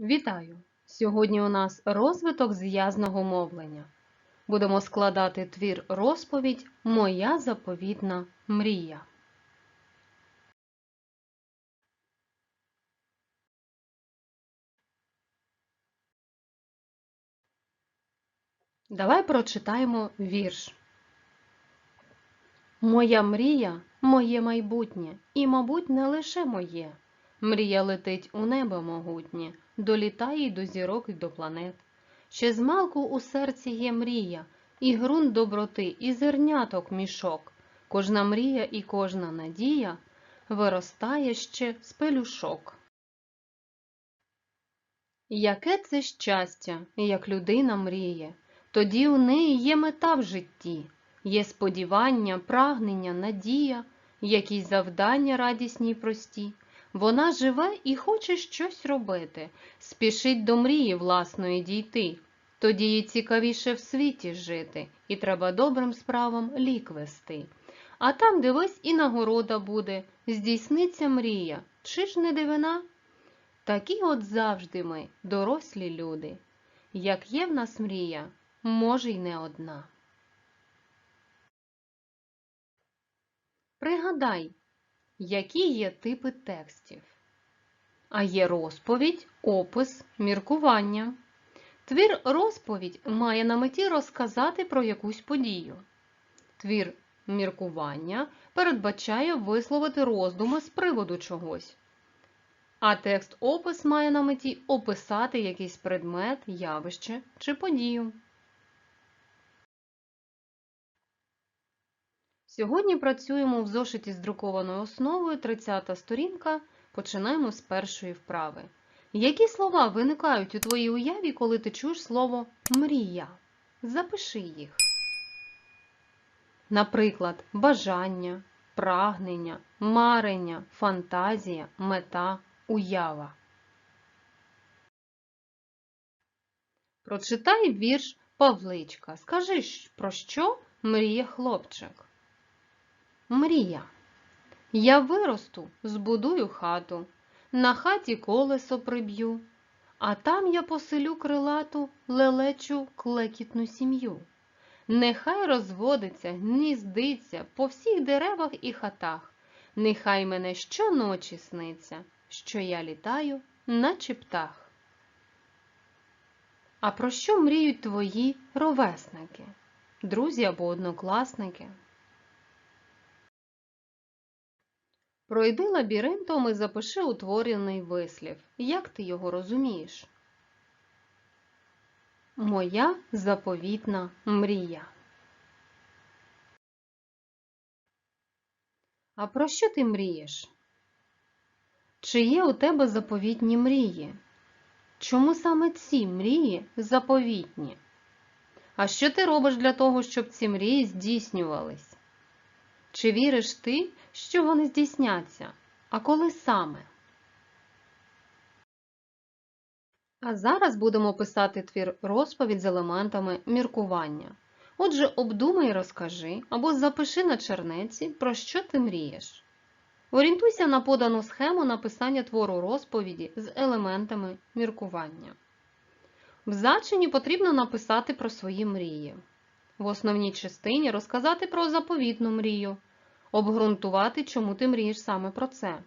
Вітаю! Сьогодні у нас розвиток зв'язного мовлення. Будемо складати твір розповідь Моя заповітна мрія. Давай прочитаємо вірш. Моя мрія моє майбутнє, і, мабуть, не лише моє. Мрія летить у небо могутнє, долітає й до зірок і до планет. Ще змалку у серці є мрія, і ґрунт доброти, і зерняток мішок. Кожна мрія і кожна надія виростає ще з пелюшок. Яке це щастя, як людина мріє, тоді у неї є мета в житті, є сподівання, прагнення, надія, якісь завдання радісні й прості. Вона живе і хоче щось робити, спішить до мрії власної дійти. Тоді їй цікавіше в світі жити, і треба добрим справам лік вести. А там, дивись, і нагорода буде, здійсниться мрія, чи ж не дивина? Такі от завжди ми, дорослі люди. Як є в нас мрія, може й не одна. Пригадай, які є типи текстів. А є розповідь, опис, міркування. Твір розповідь має на меті розказати про якусь подію. Твір міркування передбачає висловити роздуми з приводу чогось. А текст опис має на меті описати якийсь предмет, явище чи подію. Сьогодні працюємо в зошиті з друкованою основою 30 сторінка. Починаємо з першої вправи. Які слова виникають у твоїй уяві, коли ти чуєш слово мрія? Запиши їх. Наприклад, бажання, прагнення, марення, фантазія, мета, уява. Прочитай вірш Павличка. Скажи, про що мріє хлопчик? Мрія. Я виросту, збудую хату, на хаті колесо приб'ю, а там я поселю крилату лелечу клекітну сім'ю. Нехай розводиться, гніздиться по всіх деревах і хатах, нехай мене щоночі сниться, що я літаю, наче птах. А про що мріють твої ровесники, друзі або однокласники? Пройди лабіринтом і запиши утворений вислів. Як ти його розумієш? Моя заповітна мрія. А про що ти мрієш? Чи є у тебе заповітні мрії? Чому саме ці мрії заповітні? А що ти робиш для того, щоб ці мрії здійснювались? Чи віриш ти, що вони здійсняться? А коли саме? А зараз будемо писати твір розповідь з елементами міркування. Отже, обдумай і розкажи або запиши на чернеці, про що ти мрієш. Орієнтуйся на подану схему написання твору розповіді з елементами міркування. В зачині потрібно написати про свої мрії. В основній частині розказати про заповітну мрію, обґрунтувати, чому ти мрієш саме про це,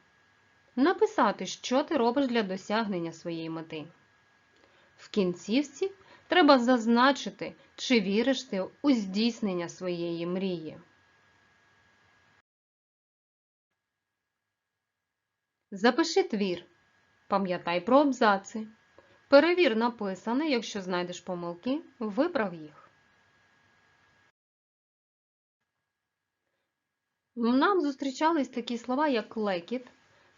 написати, що ти робиш для досягнення своєї мети. В кінцівці треба зазначити, чи віриш ти у здійснення своєї мрії. Запиши твір. Пам'ятай про абзаци. Перевір написане, якщо знайдеш помилки, виправ їх. Нам зустрічались такі слова, як клекіт.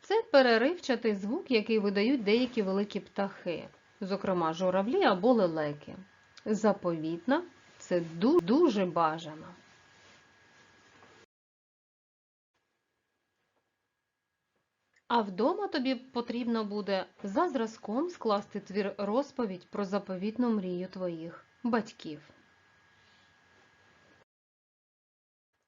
Це переривчатий звук, який видають деякі великі птахи, зокрема журавлі або лелеки. Заповітна це дуже бажано. А вдома тобі потрібно буде за зразком скласти твір розповідь про заповітну мрію твоїх батьків.